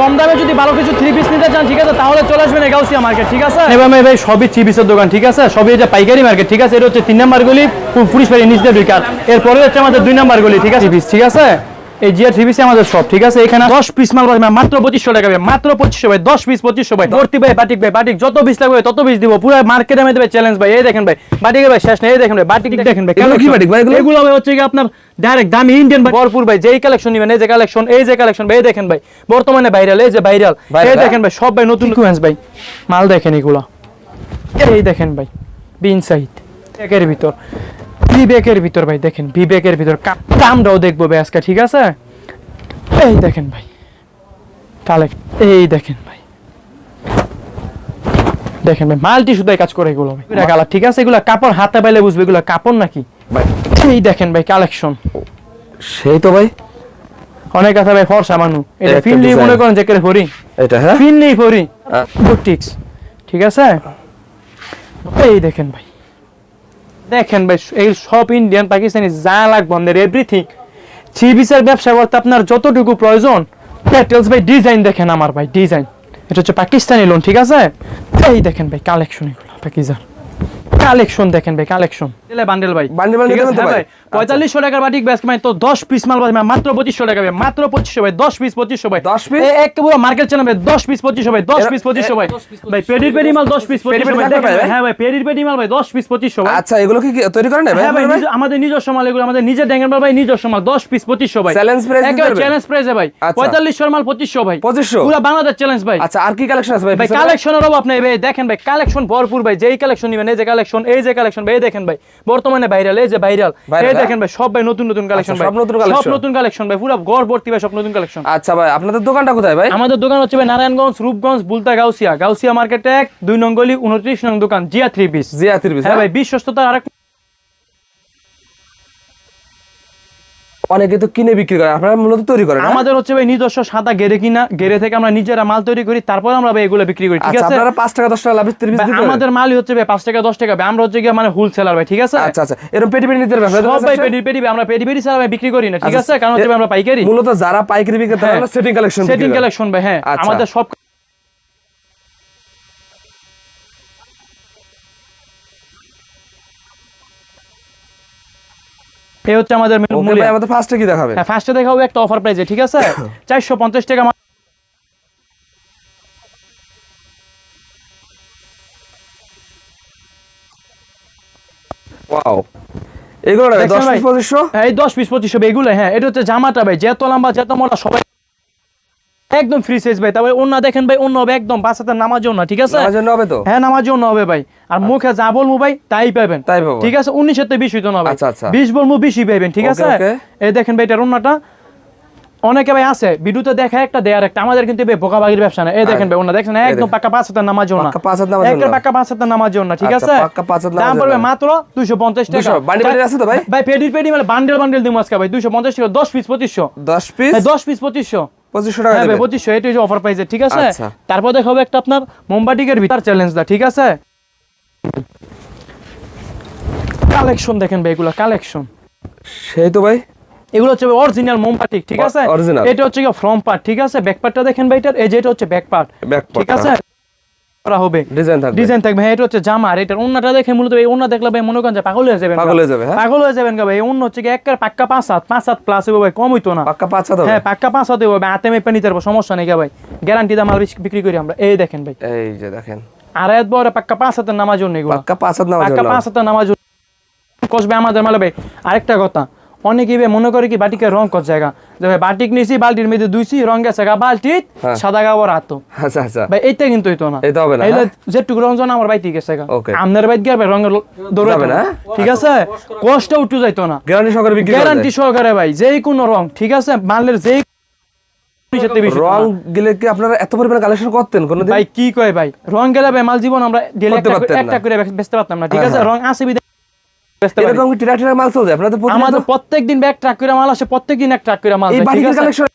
কম দামে যদি ভালো কিছু থ্রি পিস নিতে চান ঠিক আছে তাহলে চলে আসবেন এগাউসিয়া মার্কেট ঠিক আছে? এবার ভাই সবই থ্রি পিসের দোকান ঠিক আছে? সবই যে পাইকারি মার্কেট ঠিক আছে? এটা হচ্ছে তিন নাম্বার গলি পুলিশ পাড়ি নিচ দিয়ে ঢুকার এরপরে হচ্ছে আমাদের দুই নাম্বার গলি ঠিক আছে? পিস ঠিক আছে? এই জিয়া থ্রি পিসে আমাদের সব ঠিক আছে? এখানে দশ পিস মাল পাবেন মাত্র পঁচিশশো টাকা মাত্র পঁচিশশো ভাই দশ পিস পঁচিশশো ভাই ভর্তি ভাই বাটিক ভাই বাটিক যত পিস লাগবে তত পিস দিব পুরো মার্কেটে আমি দেবে চ্যালেঞ্জ ভাই এই দেখেন ভাই বাটিকের ভাই শেষ নেই এই দেখেন ভাই বাটিক দেখেন ভাই কি বাটিক ভাই এগুলো? ভাই হচ্ছে কি আপনার ডাইরেক্ট দামি ইন্ডিয়ান ভরপুর ভাই যেই কালেকশন নিবেন এই যে কালেকশন এই যে কালেকশন ভাই এই দেখেন ভাই বর্তমানে ভাইরাল এই যে ভাইরাল এই হ্যাঁ? দেখেন ভাই সব ভাই নতুন কুয়েন্স ভাই। মাল দেখেন এগুলো। এই দেখেন ভাই বিন সাইড ব্যাগের ভিতর। বিবেকের ভিতর ভাই দেখেন বিবেকের ভিতর কা- দামটাও দেখব ভাই আজকে ঠিক আছে? এই দেখেন ভাই কালেক্ট এই দেখেন ভাই। দেখেন ভাই মাল্টি শুধু কাজ করে এগুলো ভাই। কালার ঠিক আছে? এগুলো কাপড় হাতে পাইলে বুঝবে এগুলো কাপড় নাকি? এই দেখেন ভাই কালেকশন সেই তো ভাই। অনেক কথা ভাই ফর্সা মানু। এটা design। মনে করেন যে কেড়ে ফরি এটা হ্যাঁ? ফিল নেই ফরি। বুটিক্স ঠিক আছে? এই দেখেন ভাই। দেখেন ভাই এই সব ইন্ডিয়ান পাকিস্তানি যা লাগবে আমাদের এভরিথিং থ্রি পিসের ব্যবসা করতে আপনার যতটুকু প্রয়োজন প্যাটেলস ভাই ডিজাইন দেখেন আমার ভাই ডিজাইন এটা হচ্ছে পাকিস্তানি লোন ঠিক আছে? এই দেখেন ভাই কালেকশন এগুলো পাকিজান কালেকশন দেখেন ভাই কালেকশন বান্ডেল ভাই। বান্ডেল হ্যাঁ ভাই? ভাই পঁয়তাল্লিশশো টাকার বাটিক ব্যাস মানে তো দশ পিস মাল পাবে মাত্র পঁচিশশো টাকা মাত্র পঁচিশশো ভাই দশ পিস পঁচিশশো ভাই 10 piece? এ- এক পুরো মার্কেট চ্যানেল ভাই দশ পিস পঁচিশশো ভাই দশ পিস পঁচিশশো ভাই ভাই পেডির পেডি মাল দশ পিস পঁচিশশো ভাই? হ্যাঁ ভাই পেডির পেডি মাল ভাই দশ পিস পঁচিশশো ভাই আচ্ছা এগুলো কি তৈরি করেন ভাই হ্যাঁ ভাই? নিজ- আমাদের নিজস্ব মাল এগুলো আমাদের নিজের ড্যাঙ্গের মাল ভাই নিজস্ব মাল দশ পিস পঁচিশশো ভাই price দিতে একেবারে চ্যালেঞ্জ প্রাইসে ভাই আচ্ছা। পঁয়তাল্লিশশো মাল পঁচিশশো ভাই 2500? পুরো বাংলাদেশ চ্যালেঞ্জ ভাই আচ্ছা আর কি কালেকশন আছে ভাই ভাই? কালেকশনের অভাব নাই ভাই দেখেন ভাই কালেকশন ভরপুর ভাই যেই কালেকশন নিবেন এই যে কালেকশন এই যে কালেকশন ভাই দেখেন ভাই বর্তমানে ভাইরাল এই যে ভাইরাল হ্যাঁ? দেখেন ভাই সব ভাই নতুন নতুন কালেকশন আচ্ছা, ভাই। সব নতুন সব নতুন কালেকশন ভাই পুরো গড় ভর্তি ভাই সব নতুন কালেকশন আচ্ছা ভাই আপনাদের দোকানটা কোথায় ভাই? আমাদের দোকান হচ্ছে ভাই নারায়ণগঞ্জ রূপগঞ্জ বুলতা গাউসিয়া। গাউসিয়া মার্কেট এক দুই নঙ্গলি উনত্রিশ নং দোকান Zia three piece Zia three হ্যাঁ? ভাই বিশ্বস্ততার আরেক অনেকে তো কিনে বিক্রি করে আপনারা মূলত তৈরি করেন? আমাদের হচ্ছে ভাই নিজস্ব সাদা গেরে কিনা গেরে থেকে আমরা নিজেরা মাল তৈরি করি তারপর আমরা ভাই এগুলো বিক্রি করি ঠিক আচ্ছা আছে আপনারা 5 টাকা 10 টাকা লাভ ভাই, দিতে আমাদের মালই হচ্ছে ভাই পাঁচ টাকা দশ টাকা ভাই আমরা হচ্ছে গিয়ে মানে হোলসেলার ভাই ঠিক আছে আচ্ছা আচ্ছা এরকম পেটি পেটি নিতে পারবেন সব ভাই? পেডি পেডি আমরা পেডি পেডি ছাড়া ভাই বিক্রি করি না ঠিক আচ্ছা, আছে কারণ হচ্ছে আমরা পাইকারি মূলত যারা পাইকারি বিক্রি করে তারা সেটিং কালেকশন সেটিং কালেকশন ভাই হ্যাঁ আচ্ছা। আমাদের সব এই হচ্ছে আমাদের ওকে মূল্য। ভাই আমাদের ফার্স্টে কি দেখাবে হ্যাঁ ফার্স্টে দেখাবো একটা অফার প্রাইজে ঠিক আছে? চারশো পঞ্চাশ টাকা মা- ওয়াও এগুলো না 10 ভাই? পিস 2500 হ্যাঁ, এই দশ পিস পঁচিশশো এগুলো হ্যাঁ এটা হচ্ছে জামাটা ভাই যত লম্বা যত মোটা সবাই একদম ফ্রি সাইজ ভাই। তারপরে অন্য দেখেন ভাই অন্য হবে একদম বাচ্চাদের নামাজ না ঠিক আছে? আমার জন্য হবে তো? হ্যাঁ নামাজ জন্য হবে ভাই। আর মুখে যা বলব ভাই তাই পাবেন। তাই পাবো। ঠিক আছে? উনিশের তো বিশ হইতো না ভাই। আচ্ছা, আচ্ছা। বিশ বলব বেশি পাইবেন ঠিক আছে? এই দেখেন ভাই এটার অন্যটা অনেকে ভাই আছে ভিডিওতে দেখা একটা দেয়ার একটা আমাদের কিন্তু ভাই বোকাবাগির ব্যবসা না। এই দেখেন ভাই অন্য দেখছেন একদম দেখেন। পাক্কা পাঁচ হাজার নামাজ না পাক্কা পাঁচ হাত নামাজ না। পাক্কা পাঁচ হাজার নামাজ না ঠিক আচ্ছা, আছে? পাক্কা পাঁচ হাত দাম পড়বে মাত্র দুইশো পঞ্চাশ টাকা। 200 বান্ডিল বান্ডিল আছে তো ভাই? ভাই পেডি পেডি মানে বান্ডেল বান্ডেল দিব আজকে ভাই দুইশো পঞ্চাশ টাকা দশ পিস পঁচিশশো। 10 পিস হ্যাঁ দশ পিস পঁচিশশো। 2500 টাকা হ্যাঁ অফার প্রাইসে ঠিক আছে? আচ্ছা। তারপর দেখাবো একটা আপনার মোমবাটিকের ভিতর চ্যালেঞ্জ দা ঠিক আছে? কালেকশন দেখেন ভাই এগুলো কালেকশন সেই তো ভাই। এগুলো হচ্ছে অরিজিনাল মোমবাটিক ঠিক আছে? এটা হচ্ছে কি ফ্রম পার্ট ঠিক আছে? ব্যাক পার্টটা দেখেন ভাই এটার এই যে এটা হচ্ছে ব্যাক পার্ট ঠিক আছে? করা হবে। ডিজাইন থাকবে। ডিজাইন থাকবে। হ্যাঁ এটা হচ্ছে জামা। আর এটার অন্যটা দেখে মূলত এই দেখলে ভাই মনে করেন যে পাগল হয়ে যাবেন পাগল হয়ে যাবে, হ্যাঁ? পাগল হয়ে যাবেন ভাই। অন্য হচ্ছে কি একটা পাক্কা পাঁচ হাত। পাঁচ হাত প্লাস হবে ভাই কম হইতো না। পাক্কা পাঁচ হাত হ্যাঁ পাক্কা পাঁচ হাতে হবে হাতে মেপে নিতে পারব সমস্যা নেই ভাই। গ্যারান্টি দাম মাল বিক্রি- করি আমরা। এই দেখেন ভাই। এই যে দেখেন। আর এত বড় পাক্কা পাঁচ হাতের নামাজ জন্য এগুলো। পাক্কা পাঁচ হাত নামাজ পাক্কা পাঁচ হাতের নামাজ কষবে আমাদের মালে ভাই। আরেকটা কথা। অনেকেই ভাই মনে করে কি বাটিকে রং কর জায়গা। ভাই বাটিক নিছি বালতির মধ্যে দুইছি রং গেছে গা বালতি হ্যাঁ। সাদা গাবর হাতো আচ্ছা আচ্ছা। ভাই এইটা কিন্তু হইতো না। এটা হবে না, এইলে হ্যাঁ? যেটুকু রং জন আমার বাইতে গেছে গা. আপনার বাইত গিয়ে রঙের দৌড়াবে না? ঠিক আছে? কষ্ট উঠু যাইতো না। গ্যারান্টি সহকারে বিক্রি গ্যারান্টি সহকারে ভাই যেই কোনো রং ঠিক আছে? মালের যেই। রং গেলে কি আপনারা এত পরিমাণে কালেকশন করতেন কোনদিন? ভাই কি কয় ভাই? রং গেলে ভাই মাল জীবন আমরা একটা করে- বেচতে পারতাম না ঠিক হ্যাঁ, আছে। রং আসে এরকম কি ট্রাক ট্রাক মাল চলে আপনাদের আমাদের প্রত্যেকদিন ব্যাগ ট্রাক করে মাল আসে প্রত্যেকদিন এক ট্রাক করে মাল এই বাটিকের কালেকশন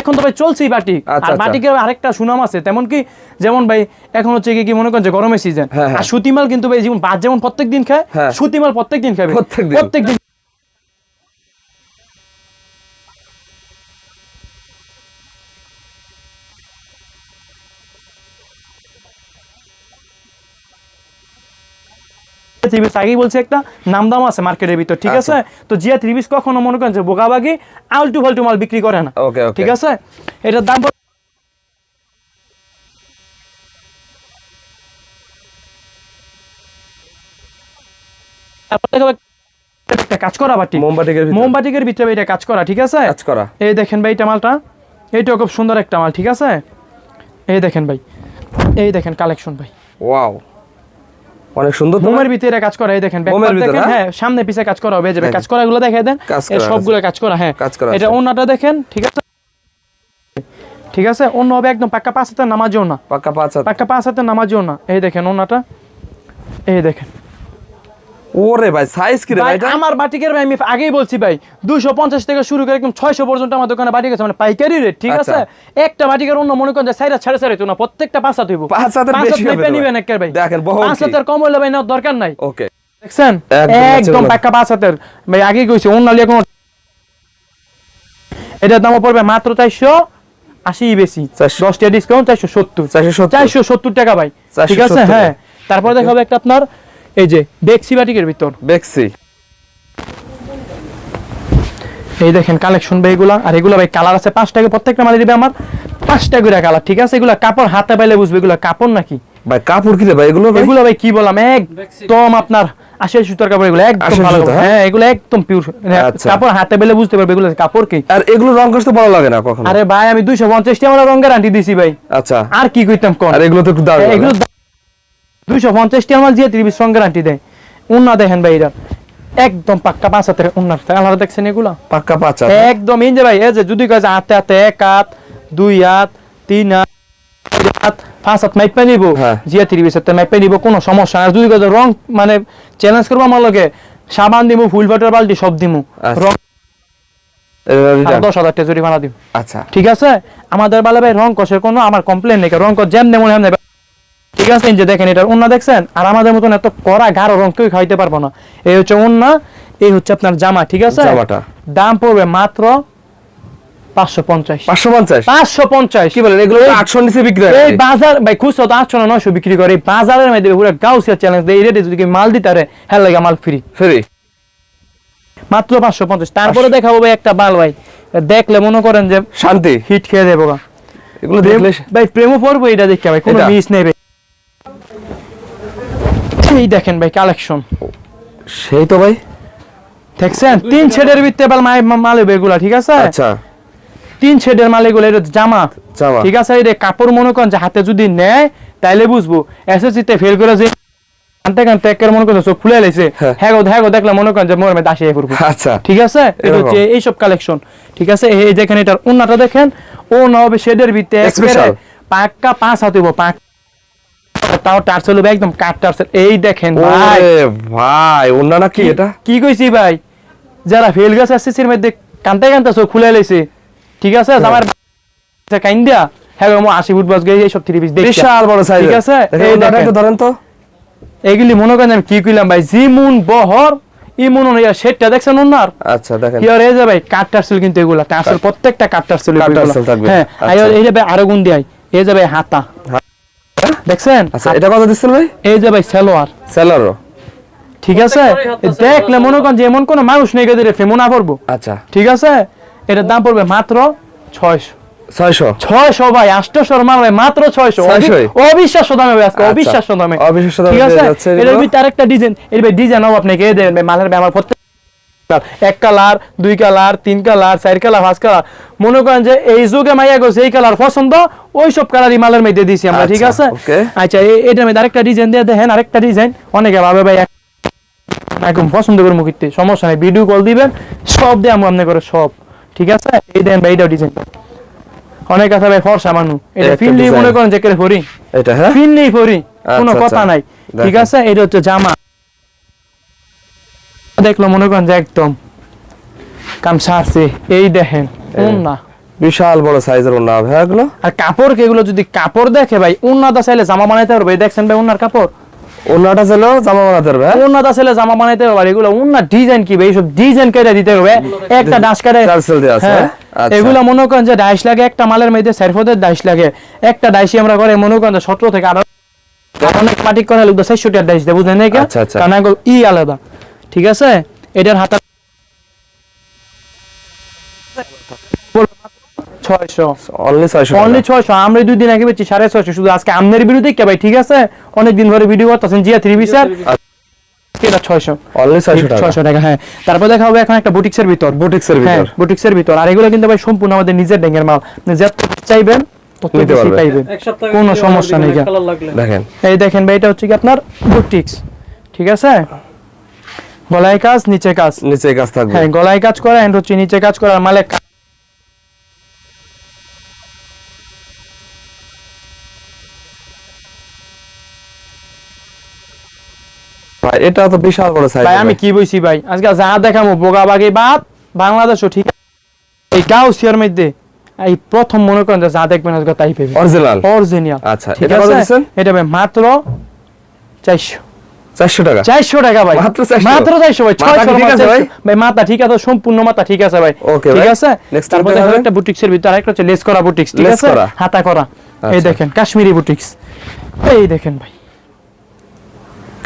এখন তো ভাই চলছেই বাটিক আচ্ছা, আর আচ্ছা। বাটিকের আরেকটা সুনাম আছে তেমন কি যেমন ভাই এখন হচ্ছে কি কি মনে করেন যে গরমের সিজন হ্যাঁ, হ্যাঁ। আর সুতিমাল কিন্তু ভাই যেমন বাদ যেমন প্রত্যেক দিন খায় হ্যাঁ। সুতিমাল প্রত্যেক দিন খাবে। প্রত্যেক থ্রি পিস আগেই বলছি একটা নাম দাম আছে মার্কেটের ভিতর ঠিক আছে? তো জিয়া থ্রি পিস কখনো মনে করেন যে বোকাবাগি আলটু ফালটু মাল বিক্রি করে না। ঠিক আছে? এটার দাম একটা কাজ করা বাটি। মোমবাটিকের ভিতর। মোমবাটিকের ভিতরে এটা কাজ করা ঠিক আছে? কাজ করা। এই দেখেন ভাই এটা মালটা। এইটাও খুব সুন্দর একটা মাল ঠিক আছে? এই দেখেন ভাই। এই দেখেন কালেকশন ভাই। ওয়াও অনেক সুন্দর মোমের ভিতরে কাজ করা এই দেখেন মোমের ভিতরে, হ্যাঁ? হ্যাঁ সামনে পিছে কাজ করা হবে যাবে কাজ করা গুলো দেখে দেন সবগুলো কাজ করা হ্যাঁ। কাজ করা এটা ওনাটা অন্যটা দেখেন ঠিক আছে? ঠিক আছে? অন্য হবে একদম পাক্কা পাঁচ হাতে নামাজও না পাক্কা পাঁচ হাতে। পাক্কা পাঁচ হাতে নামাজও না এই দেখেন অন্যটা এই দেখেন। ওরে ভাই সাইজ কি রে ভাই, আমার বাটিকের ভাই আমি আগেই বলছি ভাই দুশো পঞ্চাশ থেকে শুরু করে একদম ছয়শো পর্যন্ত আমার দোকানে বাটিক আছে মানে পাইকারি রেট ঠিক আছে? আচ্ছা। একটা বাটিকের অন্য মনে করেন যে সাইরা ছাড়ে ছাড়ে তো না প্রত্যেকটা পাঁচ হইব। বেশি হবে। নিবেন একের ভাই। দেখেন, কম হইলে ভাই নেওয়ার দরকার নাই। ওকে। দেখছেন? একদম পাক্কা ভাই আগে কইছি অন্য লিয়ে কোনো এটার দাম পড়বে মাত্র চারশো আশি বেশি। চারশো। দশ টাকা ডিসকাউন্ট চারশো সত্তর। চারশো সত্তর। টাকা ভাই। ঠিক আছে? হ্যাঁ। তারপরে দেখা হবে একটা আপনার এই যে বেক্সি বাটিকের ভিতর। বেক্সি এই দেখেন কালেকশন ভাই এগুলা। আর এগুলা ভাই কালার আছে প্রত্যেকটা মালে দিবে আমার পাঁচটা করে কালার ঠিক আছে? এগুলা কাপড় হাতে পাইলে বুঝবে এগুলা কাপড় নাকি? ভাই কাপড় কি ভাই এগুলো এগুলো ভাই কি বললাম? একদম আপনার সুতার কাপড় এগুলো একদম ভালো হ্যাঁ? হ্যাঁ এগুলো একদম পিওর আচ্ছা। কাপড় হাতে পেলে বুঝতে পারবে এগুলো কাপড় কি। আর এগুলো রং করতে ভালো লাগে না কখনো? আরে ভাই আমি দুইশো পঞ্চাশ টাকা আমার রঙ গ্যারান্টি দিছি ভাই। আচ্ছা। আর কি কইতাম কোন? আর এগুলো তো একটু দারুণ এগুলো দুইশো পঞ্চাশ টাকা আমার দিয়ে ত্রিশ রঙ গ্যারান্টি দেয়। উন্না দেখেন ভাই এটা একদম পাক্কা পাঁচ হাতের উন্নার কালার দেখছেন এগুলা? পাক্কা পাঁচ একদম এই যে ভাই এই যে যদি কয় যে হাতে হাতে এক হাত দুই হাত তিন হাত হাত পাঁচ হাত মাইপা নিব। হ্যাঁ। জিয়া তিরিশ হাতে মাইপা নিব কোনো সমস্যা আর যদি কয় রং মানে চ্যালেঞ্জ করব আমার লগে সাবান দিমু ফুল বাটার বালতি সব দিমু। আচ্ছা। রং। দশ হাজার টাকা জরিমানা দিব। আচ্ছা। ঠিক আছে? আমাদের বেলা ভাই রং কষের কোনো আমার কমপ্লেন নেই। রং কষ যেমন মনে হয় ঠিক আছে যে দেখেন এটা অন্য দেখছেন? আর আমাদের মতন এত কড়া গাঢ় রং কেউ খাইতে পারব না। এই হচ্ছে অন্য এই হচ্ছে আপনার জামা ঠিক আছে? জামাটা। দাম পড়বে মাত্র পাঁচশো পঞ্চাশ। পাঁচশো পঞ্চাশ? পাঁচশো পঞ্চাশ। কি বলেন এগুলো আটশো নিচে বিক্রি হয় এই বাজার ভাই খুচরো তো আটশো না নয়শো বিক্রি করে। এই বাজারের মধ্যে পুরো গাউসিয়া চ্যালেঞ্জ এই রেটে যদি মাল দিতে হ্যাঁ লাগে মাল ফ্রি ফেরি মাত্র পাঁচশো পঞ্চাশ। তারপরে দেখাবো ভাই একটা মাল ভাই। দেখলে মনে করেন যে শান্তি। হিট খেয়ে দেবো। এগুলো দেখলে ভাই প্রেমও পড়ব এটা দেখে ভাই। কোনো? মিস নেই ভাই। এই দেখেন ভাই কালেকশন সেই তো ভাই। দেখছেন? তিন শেডের ভিতরে মাল এগুলা ঠিক আছে? আচ্ছা। তিন শেডের মাল এগুলো এটা জামা। ঠিক আছে? এটা কাপড় মনে করেন যে হাতে যদি নেয় তাইলে বুঝব। এসএসসি তে ফেল করে যে কানতে কানতে একের মনে চোখ ফুলে লাইছে হ্যাঁ। গো হ্যাঁ গো দেখলে মনে করেন যে মোর মে পড়ব। আচ্ছা। ঠিক আছে? এটা। হচ্ছে এইসব কালেকশন ঠিক আছে? এই দেখেন এটার উন্নাটা দেখেন ও হবে শেডের ভিতরে পাক্কা পাঁচ হাতে হইবো পাক তাও টার্সেল হবে একদম কাট টার্সেল। এই দেখেন ভাই। ভাই অন্যান্য কি এটা? কি কইছি ভাই? যারা ফেল গেছে এসএসসির মধ্যে কানতে কানতে চোখ খুলে লাইছে ঠিক আছে? আমার কাইন্দিয়া হ্যাঁ গো, মো আশি ফুট বাস থ্রি পিস দেখছি বিশাল বড় সাইজ ঠিক আছে? এই দেখেন। ধরেন তো। মনে করেন আমি কি কইলাম ভাই? জিমুন বহর ইমুন সেটটা দেখছেন ওনার? আচ্ছা দেখেন। হিয়ার এই যে ভাই কাট টার্সেল কিন্তু এগুলা। টার্সেল প্রত্যেকটা কাট টার্সেল। হ্যাঁ আচ্ছা। এই যে ভাই আরও গুণ এই যে ভাই হাতা। দেখছেন? আচ্ছা এটা কত দিচ্ছেন ভাই? এই যে ভাই সালোয়ার। ঠিক আছে? দেখলে মনে করেন যে এমন কোনো মানুষ নেই গেছে ফেমো না পড়ব আচ্ছা। ঠিক আছে? এটার দাম পড়বে মাত্র ছয়শো। ছয়শো? ছয়শো ভাই আটশোশো মাল ভাই মাত্র ছয়শো? অবিশ্বাস্য দামে ভাই আজকে আচ্ছা। অবিশ্বাস্য দামে। অবিশ্বাস্য দামে ঠিক আছে? এটার ভিতরে আরেকটা ডিজাইন এর ভাই ডিজাইন হবে আপনাকে এই দেবেন ভাই? মালের ভাই আমার এক কালার দুই কালার তিন কালার চার কালার পাঁচ কালার। মনে করেন যে এই যুগে মাইয়া গেছে এই কালার পছন্দ ওই সব কালারই মালের মধ্যে দিছি আমরা ঠিক আচ্ছা, আছে আচ্ছা এটার মধ্যে আরেকটা ডিজাইন দিয়ে দেখেন আরেকটা ডিজাইন অনেকে ভাবে ভাই একদম পছন্দ করে মুখিতে সমস্যা নেই ভিডিও কল দিবেন সব দিয়ে আমি আপনি করে সব ঠিক আছে? এই দেন ভাই এইটাও ডিজাইন অনেক আছে ভাই ফর্সা মানু এটা design। মনে করেন যে কেড়ে ফরি। এটা হ্যাঁ? ফিল নেই ফরি কোনো আচ্ছা, কথা আচ্ছা। নাই ঠিক আছে? এটা হচ্ছে জামা। দেখল মনে করেন যে একদম কাম সারছে। এই দেখেন না বিশাল বড় সাইজের ওন্না হবে হ্যাঁ এগুলো? আর কাপড় কে এগুলো যদি কাপড় দেখে ভাই উন্নাদা চাইলে জামা বানাইতে পারবে। দেখছেন ভাই উন্নার কাপড়? ওন্নাটা ছিল জামা বানাতে পারবে হ্যাঁ? উন্নাদা চাইলে জামা বানাইতে পারবে। এগুলো উন্নার ডিজাইন কি ভাই? এইসব ডিজাইন কেটে দিতে হবে। একটা ডাস কাটে টার্সেল দেওয়া আছে হ্যাঁ। হ্যাঁ? আচ্ছা। এগুলো মনে করেন যে ডাইশ লাগে একটা মালের মধ্যে সাইফদের ডাইশ লাগে। একটা ডাইশি আমরা করে মনে করেন যে সতেরো থেকে আঠারো অনেক পাটি করা লোক চারশো টাকা দিয়েছে বুঝলেন না কি? আচ্ছা, আচ্ছা। কারণ ই আলাদা। ঠিক আছে? এটার হাতা ছয়শো। অনলি ছয়শো অনলি ছয়শো আমরা দুই দিন আগে বেচি সাড়ে ছয়শো শুধু আজকে আমনের বিরুদ্ধে কে ভাই ঠিক আছে? অনেক ধরে ভিডিও করতেছেন জিয়া থ্রি বিসার এটা ছয়শো। অনলি ছয়শো টাকা। হ্যাঁ। তারপর দেখা হবে এখন একটা বুটিক্সের ভিতর। বুটিক্সের ভিতর। বুটিক্সের ভিতর। আর এগুলো কিন্তু ভাই সম্পূর্ণ আমাদের নিজের ব্যাংকের মাল। যত চাইবেন কোনো সমস্যা নেই দেখেন। এই দেখেন ভাই এটা হচ্ছে কি আপনার বুটিক্স ঠিক আছে? গলায় কাজ নিচে কাজ? নিচে কাজ থাকবে। হ্যাঁ গলায় কাজ করা এন্ড হচ্ছে নিচে কাজ করা মালে ভাই এটা তো বিশাল বড় সাইজ ভাই আমি কি বইছি ভাই? আজকে যা দেখামো বোগা বাগে বাদ বাংলাদেশও ঠিক। এই গাউসিয়ার মধ্যে এই প্রথম মনে করেন যা দেখবেন আজকে তাই পেবেন অরিজিনাল অরিজিনাল আচ্ছা, এটা কত দিচ্ছেন? এটা ভাই মাত্র চারশো। চারশো টাকা। চারশো টাকা ভাই। মাত্র 400? মাত্র চারশো ভাই। মাথা ছয়শো কি ঠিক আছে ভাই? ভাই মাথা ঠিক আছে সম্পূর্ণ মাথা ঠিক আছে ভাই। Okay ঠিক আছে? তারপর কোনটা একটা বুটিক্সের ভিতরে আরেকটা হচ্ছে লেস করা বুটিক্স ঠিক আছে? হাতা করা। এই আচ্ছা। দেখেন কাশ্মীরি বুটিক্স এই দেখেন ভাই।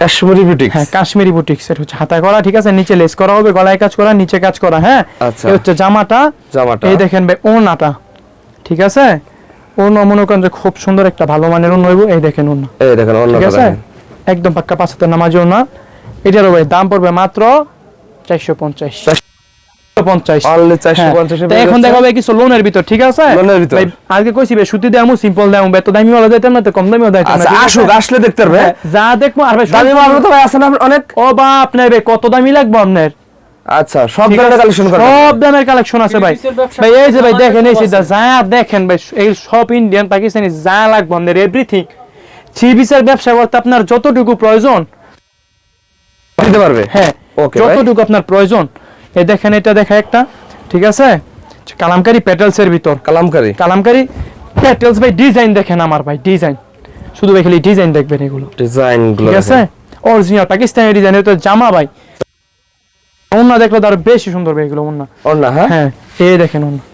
কাশ্মীরি বুটিক্স হ্যাঁ কাশ্মীরি বুটিক্স এর হচ্ছে হাতা করা ঠিক আছে? নিচে লেস করা হবে গলায় কাজ করা নিচে কাজ করা হ্যাঁ? আচ্ছা। এই হচ্ছে জামাটা। জামাটা। এই দেখেন ভাই ওনাটা ঠিক আছে? ওনা মনে করেন যে খুব সুন্দর একটা ভালো মানের ওনা হইব। এই দেখেন ওনা এই দেখেন ঠিক আছে? একদম পাক্কা পাঁচ হাতের নামাজ ওনা এটারও ভাই দাম পড়বে মাত্র চারশো পঞ্চাশ। পঞ্চাশ। অনলি চারশো পঞ্চাশে তো এখন দেখাবে কিছু লোনের ভিতর ঠিক আছে? লোনের ভিতর। আজকে কইছি ভাই সুতি দেমু সিম্পল দেমু বেত দামি ওলা দিতাম না তো কম দামি ওলা না আচ্ছা আসুক আসলে দেখতে পারবে। যা দেখব আর ভাই দামি সব- মাল তো ভাই আছে না অনেক? ও বা আপনার ভাই কত দামি লাগবে আপনার? আচ্ছা সব ধরনের কালেকশন করেন সব দামের কালেকশন আছে ভাই। ভাই এই যে ভাই দেখেন এই। যা দেখেন ভাই এই সব ইন্ডিয়ান পাকিস্তানি যা লাগবে এভরিথিং থ্রি পিসের ব্যবসা করতে আপনার যতটুকু প্রয়োজন দিতে পারবে? হ্যাঁ ভাই। যতটুকু আপনার প্রয়োজন। এই দেখেন এটা দেখা একটা ঠিক আছে? কালামকারি পেটেলস এর ভিতর। কালামকারি? কালামকারি পেটেলস ভাই ডিজাইন দেখেন আমার ভাই ডিজাইন। শুধু ভাই খালি ডিজাইন দেখবেন এগুলো। ডিজাইনগুলো ঠিক আছে? অরিজিনাল পাকিস্তানি ডিজাইন এটা জামা ভাই। ওন্না দেখলে তো আরও বেশি সুন্দর ভাই এগুলো ওন্না। অন্য হ্যাঁ? হ্যাঁ এই দেখেন ওন্না।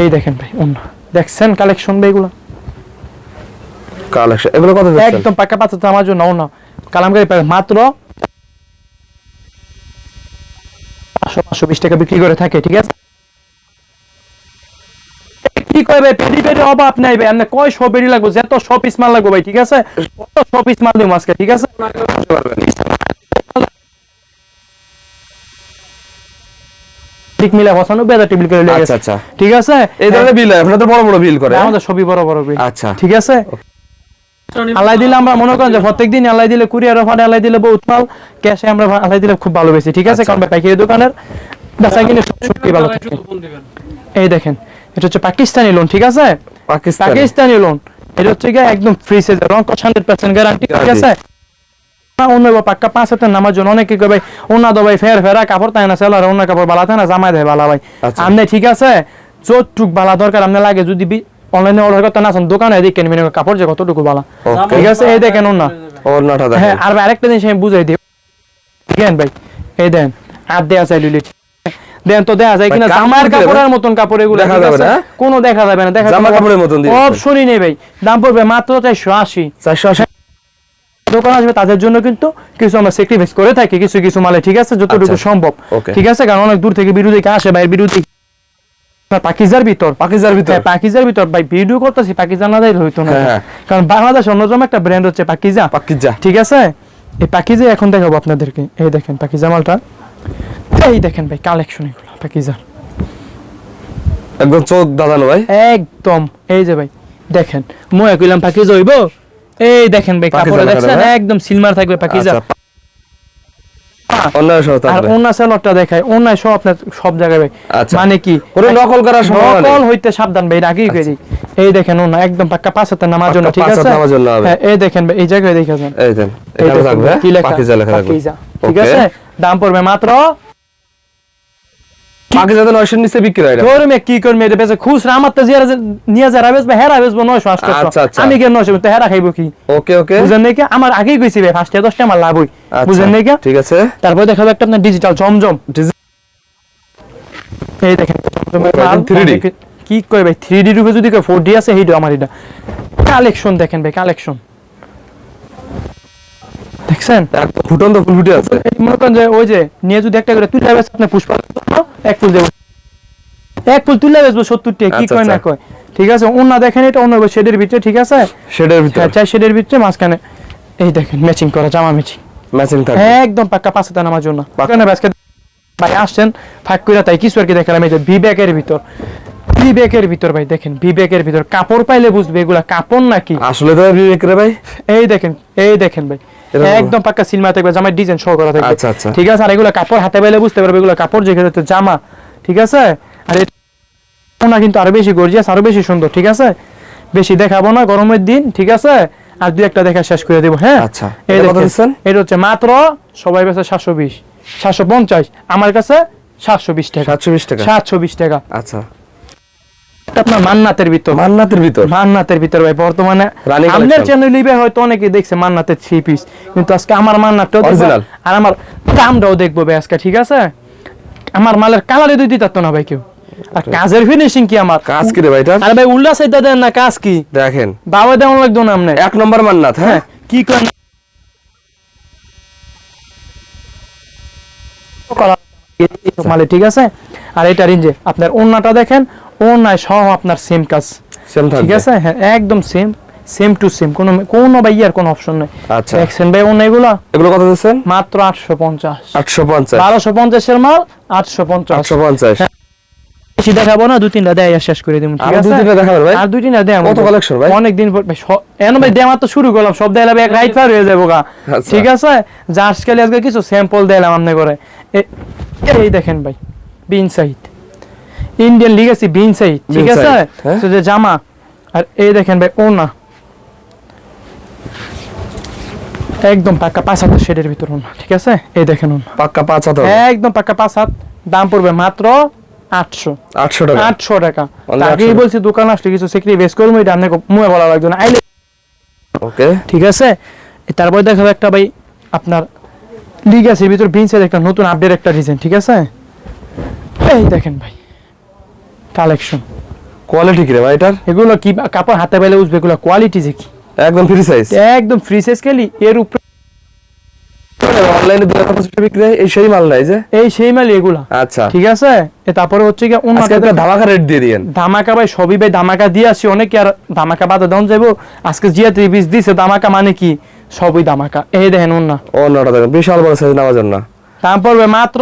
এই দেখেন ভাই ওন্না। দেখছেন কালেকশন ভাই এগুলো? কালেকশন এগুলো কত একদম পাকা পাতা তো আমার জন্য কালামকারি প্যাকেট মাত্র পাঁচশো পাঁচশো বিশ টাকা বিক্রি করে থাকে ঠিক আছে? কি কয় ভাই পেডি পেডি অভাব নাই ভাই। আপনার কয় শো পেডি লাগবে? যত শ পিস মাল লাগবে ভাই ঠিক আছে? কত শ পিস মাল দেবো আজকে ঠিক আছে? ঠিক মিলে পঁচানব্বই হাজার টেবিল করে আচ্ছা আচ্ছা। ঠিক আছে? এই ধরনের বিল বড় বড় বিল করে? আমাদের সবই বড় বড় বিল আচ্ছা। ঠিক আছে? আলাই দিলে আমরা মনে করেন যে প্রত্যেক দিন আলাই দিলে কুরিয়ার অফারে আলাই দিলে বহুত মাল ক্যাশে আমরা আলাই দিলে খুব ভালো বেশি ঠিক আছে? আচ্ছা। কারণ ভাই পাইকারি দোকানের বেচা কিনে সবসময় ভালো থাকে। এই দেখেন এটা হচ্ছে পাকিস্তানি লোন ঠিক আছে? পাকিস্তান। পাকিস্তানি লোন এটা হচ্ছে গিয়ে একদম ফ্রি সেজ রং হান্ড্রেড পার্সেন্ট গ্যারান্টি ঠিক আছে? অন্য পাক্কা পাঁচ হাতের নামার জন্য অনেকে কয় ভাই অন্য দো ভাই ফের ফেরা কাপড় তাই না সেলার অন্য কাপড় বালা তাই না জামাই দেয় বালা ভাই। আমনে ঠিক আছে? যতটুক বালা দরকার আমনে লাগে যদি অনলাইনে অর্ডার করতে না দোকানে দেখেন মিনিমাম কাপড় যে কতটুকু বালা। ঠিক আছে এই দেখেন অন্যটা হ্যাঁ দেখেন। আর আরেকটা জিনিস আমি বুঝাই দিই। দেখেন ভাই এই দেন আর দেয়া চাই লুলি দেন তো দেখা যায় কিনা জামার কাপড়ের মতন কাপড় এগুলো দেখা যাবে না? কোনো দেখা যাবে না দেখা জামা যাবে কাপড়ের মতন দিয়ে দিচ্ছেন। অপশনই নেই ভাই দাম পড়বে মাত্র চারশো আশি। চারশো আশি। দোকান আসবে তাদের জন্য কিন্তু কিছু আমরা স্যাক্রিফাইস করে থাকি কিছু কিছু মালে ঠিক আছে? যতটুকু আচ্ছা। সম্ভব। ঠিক আছে? কারণ অনেক দূর থেকে বিরোধী আসে ভাই বিরোধী পাকিজার ভিতর পাকিস্তানের ভিতর? হ্যাঁ, পাকিজার ভিতর। ভাই ভিডিও করতেছি পাকিজান না যাই হইতো না। হ্যাঁ। কারণ বাংলাদেশ অন্যতম একটা ব্র্যান্ড হচ্ছে পাকিজা। পাকিজা। ঠিক আছে? এই পাকিজা এখন দেখাবো আপনাদেরকে। এই দেখেন পাকিজা মালটা। এই দেখেন ভাই কালেকশন এগুলো পাকিজা। একদম চোখ দাদানো ভাই। একদম। এই যে ভাই দেখেন মই কইলাম পাকিজা হইব। এই দেখেন ভাই পাকিজা কাপড়ে দেখছেন? থাকবে? একদম সিলমার থাকবে পাকিজা। আচ্ছা, আর ওনা সেলরটা দেখায় ওনা সব আপনার সব জায়গায় ভাই। আচ্ছা। মানে কি? কোনো নকল করার সম্ভাবনা নকল হইতে সাবধান ভাই কই দিই এই দেখেন ওনা একদম পাক্কা পাঁচ হাতে নামার জন্য ঠিক আছে? নামার জন্য হবে। হ্যাঁ, এই দেখেন ভাই এই জায়গায় দেখে এই দেন এই থাকবে কি লেখা? পাকিজা লেখা থাকবে। ঠিক আছে? দাম পড়বে মাত্র পাকিজাতে নয়শোর নিচে বিক্রি হয় না কি করবে? এটা বেচে খুচরা আমার তো জিয়ারা নিয়ে যারা বেচবে হেরা বেচবো নয়শো আচ্ছা, আচ্ছা। আমি কেন নয়শো তো হেরা খাইবো কি? ওকে ওকে। বুঝেন নাকি আমার আগেই গেছি ভাই ফার্স্টে দশটা আমার লাভ হই। আচ্ছা, বুঝেন নাকি ঠিক আছে। তারপরে দেখাবো একটা আপনার ডিজিটাল জমজম। এই দেখেন জমজমের একদম মাল। 3D অনেকে- কি কয় ভাই থ্রি ডি রূপে যদি ফোর ডি আছে এইটা আমার এটা। কালেকশন দেখেন ভাই কালেকশন দেখছেন? একদম ফুটন্ত ফুল ফুটে আছে। মনে করেন যে ওই যে নিয়ে যদি একটা করে তুলে বেচে আপনি পুষ্পা এক ফুল দেবো। এক ফুল তুলে বেচবো সত্তর টাকা কি আচ্ছা, কয় না আচ্ছা। কয়? ঠিক আছে অন্য দেখেন এটা অন্য শেডের ভিতরে ঠিক আছে? শেডের ভিতর? হ্যাঁ চার শেডের ভিতরে মাঝখানে। এই দেখেন ম্যাচিং করা জামা ম্যাচিং ম্যাচিং থাকবে? একদম পাক্কা পাঁচ নামার জন্য। ভাই আসছেন? ফাঁক তাই কিছু আর কি দেখালাম এই যে বিবেকের ভিতর। বিবেকের ভিতর ভাই দেখেন বিবেকের ভিতর। কাপড় পাইলে বুঝবে এগুলা কাপড় নাকি? আসলে তো বিবেক রে ভাই। এই দেখেন এই দেখেন ভাই। একদম পাক্কা সিনেমা থাকবে জামার ডিজাইন শো করা থাকবে। আচ্ছা, আচ্ছা। ঠিক আছে আর এগুলো কাপড় হাতে পাইলে বুঝতে পারবে এগুলো কাপড় যেখানে তো জামা ঠিক আছে? আর এটা কিন্তু আরও বেশি গর্জিয়াস আরও বেশি সুন্দর ঠিক আছে? বেশি দেখাবো না গরমের দিন ঠিক আছে? আর দুই একটা দেখা শেষ করে দেবো হ্যাঁ? আচ্ছা। এই এটা হচ্ছে মাত্র সবাই কাছে সাতশো বিশ সাতশো পঞ্চাশ আমার কাছে সাতশো বিশ টাকা। সাতশো বিশ টাকা? সাতশো বিশ টাকা। আচ্ছা। আপনার মান্নাতের ভিতর। মান্নাতের ভিতর? মান্নাতের ভিতর ভাই বর্তমানে আপনার collection। চ্যানেলে হয়তো অনেকে দেখছে মান্নাতের থ্রি পিস কিন্তু আজকে আমার মান্নাতটাও আর আমার দামটাও দেখব ভাই আজকে ঠিক আছে? আমার মালের কালারে দুই দিতে না ভাই কেউ। আর কাজের ফিনিশিং কি আমার? কাজ কি রে ভাই এটা? আরে ভাই উল্লা সাইডটা দেন না কাজ কি? দেখেন। বাবা লাগতো না আপনি এক নম্বর মান্নাত হ্যাঁ? হ্যাঁ কি করেন? ঠিক আছে? আর এটা রেঞ্জে আপনার ওন্নাটা দেখেন ওন্নায় সহ আপনার সেম কাজ। সেম ঠিক আছে? হ্যাঁ একদম সেম সেম টু সেম কোনো কোনো ভাই ইয়ার কোনো অপশন নেই। আচ্ছা। দেখছেন ভাই অন্য এগুলা? এগুলো কত দিচ্ছেন? মাত্র আটশো পঞ্চাশ। আটশো পঞ্চাশ। বারোশো পঞ্চাশের মাল আটশো পঞ্চাশ। আটশো পঞ্চাশ। বেশি দেখাবো না দু তিনটা দেয় শেষ করে দেবো ঠিক আছে? দুই তিনটা দেখাবেন ভাই। আর দুই তিনটা দেয় কত collection ভাই? অনেক দিন পর এন ভাই দেওয়া তো শুরু করলাম সব দেয়ালে এক রাইট পার হয়ে যাব গা। আচ্ছা। ঠিক আছে? যা আজকাল আজকে কিছু স্যাম্পল দিলাম আপনি করে এই দেখেন ভাই বিন সাইড ইন্ডিয়ান লিগেসি বিন সাইড ঠিক আছে? হ্যাঁ? তো যে জামা আর এই দেখেন ভাই ওনা একদম পাক্কা পাঁচ হাতের শেডের ভিতর ওনা ঠিক আছে? এই দেখেন ওনা পাক্কা পাঁচ হাত একদম পাক্কা পাঁচ হাত দাম পড়বে মাত্র আটশো। আটশো টাকা। আটশো টাকা। আগেই বলছি দোকান আসলে কিছু বেস করব এটা আপনাকে মুয়ে বলা লাগবে না। আইলে ওকে ঠিক আছে? তারপরে দেখাবো একটা ভাই আপনার লিগাসের ভিতর বিনসের একটা নতুন আপডেট একটা ডিজাইন ঠিক আছে? এই দেখেন ভাই। কালেকশন। কোয়ালিটি কি রে ভাই এটার? এগুলো কি কাপড় হাতে পেলে বুঝবে এগুলো কোয়ালিটি যে কি। একদম ফ্রি সাইজ একদম ফ্রি সাইজ খেলি এর উপরে অনলাইনে দুই হাজার পঁচিশ বিক্রি হয় এই সেই মাল নাই যে? এই সেই মালি এগুলা। আচ্ছা। ঠিক আছে? এ তারপরে হচ্ছে কি অন্য আজকে একটা ধামাকা রেট দিয়ে দিয়েন। ধামাকা ভাই সবই ভাই ধামাকা দিয়ে আসি অনেকে আর ধামাকা বাদে দাম যাব আজকে জিয়া ত্রিবিশ দিছে ধামাকা মানে কি? সবই ধামাকা। এই দেখেন অন্য। ও নটা দেখেন বিশাল বড় সাইজ জন্য। দাম পড়বে মাত্র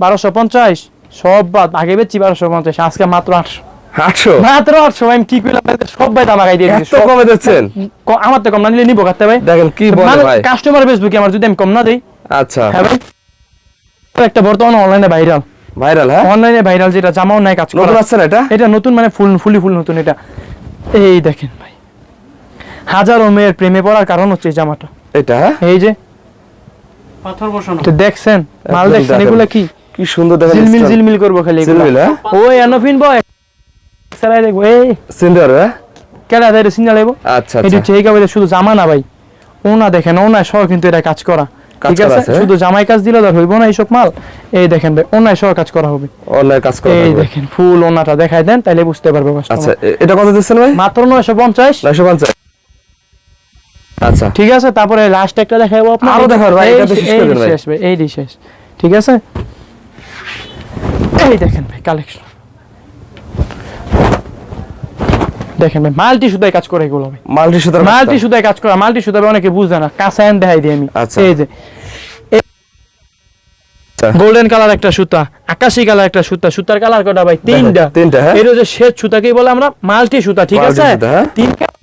বারোশো পঞ্চাশ। সব বাদ আগে বেচছি বারোশো পঞ্চাশ আজকে মাত্র আটশো। আটশো? মাত্র আটশো আমি কি করলাম সব ভাই দিয়ে দিচ্ছি এত কমে দিচ্ছেন? আমার তো কম না নিলে নিবো কাটতে ভাই? দেখেন কি বলে ভাই। কাস্টমার বেসবো কি আমার যদি আমি কম না দিই আচ্ছা। হ্যাঁ ভাই? একটা বর্তমানে অনলাইনে ভাইরাল ভাইরাল হ্যাঁ? অনলাইনে ভাইরাল যেটা জামাও নাই কাজ নতুন আসছে এটা? এটা নতুন মানে ফুল ফুলি ফুল নতুন এটা। এই দেখেন ভাই। হাজারো মেয়ের প্রেমে পড়ার কারণ হচ্ছে এই জামাটা। এটা হ্যাঁ? এই যে। পাথর বসানো। তো দেখছেন মাল দেখছেন। এগুলা কি? কি সুন্দর দেখেন ঝিলমিল ঝিলমিল করব খালি ঝিলমিল, হ্যাঁ? ওই এনোফিন বয় সারাই দেখব এই। সুন্দর হ্যাঁ? কেডা দেয় সিঙ্গা লাগবো আচ্ছা এটা আচ্ছা। হচ্ছে এই কাপড়ে শুধু জামা না ভাই ওনা দেখেন ওনা সহ কিন্তু এটা কাজ করা। ঠিক আছে? হ্যাঁ? শুধু জামাই কাজ দিলে ধর হইব না এইসব মাল। এই দেখেন ভাই ওনায় সহ কাজ করা হবে। অনলাইন কাজ করা এই দেখেন ফুল ওনাটা দেখাই দেন তাইলে বুঝতে পারবে। আচ্ছা এটা কত দিচ্ছেন ভাই? মাত্র নয়শো পঞ্চাশ। নয়শো পঞ্চাশ। আচ্ছা। ঠিক আছে তারপরে লাস্ট একটা দেখাবো আপনার আরও দেখান ভাই, এটা শেষ করে ভাই। ভাই, এই শেষ। ঠিক আছে? এই দেখেন ভাই কালেকশন দেখেন ভাই মাল্টি সুদায় কাজ করে এগুলো ভাই মাল্টি সুতার মাল্টি সুদায় কাজ করা মাল্টি সুদায় অনেকে বুঝে না কাঁচা এন দেখাই দিই আমি আচ্ছা। এই যে আচ্ছা। গোল্ডেন কালার একটা সুতা আকাশি কালার একটা সুতা সুতার কালার কটা ভাই তিনটা তিনটা, হ্যাঁ? এটা যে শ্বেত সুতাকেই বলে আমরা মাল্টি সুতা ঠিক আছে সুতা, হ্যাঁ? তিন কালার